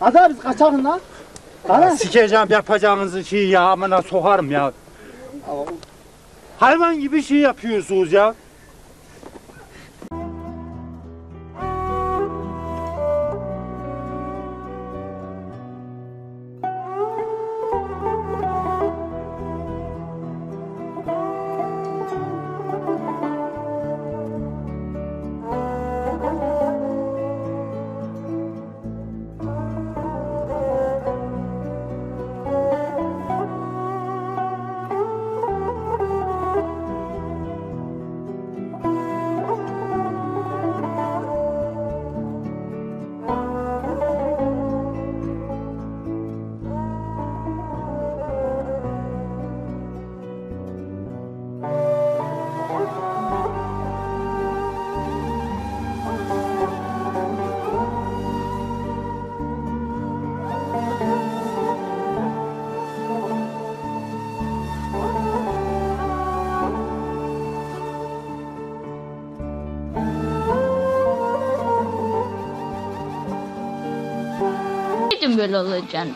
Abi biz kaçalım lan. Hadi. Sikeceğim yapacağınızı şey ya amına sokarım ya. Hayvan gibi şey yapıyorsunuz ya. Dedim böyle olacağını.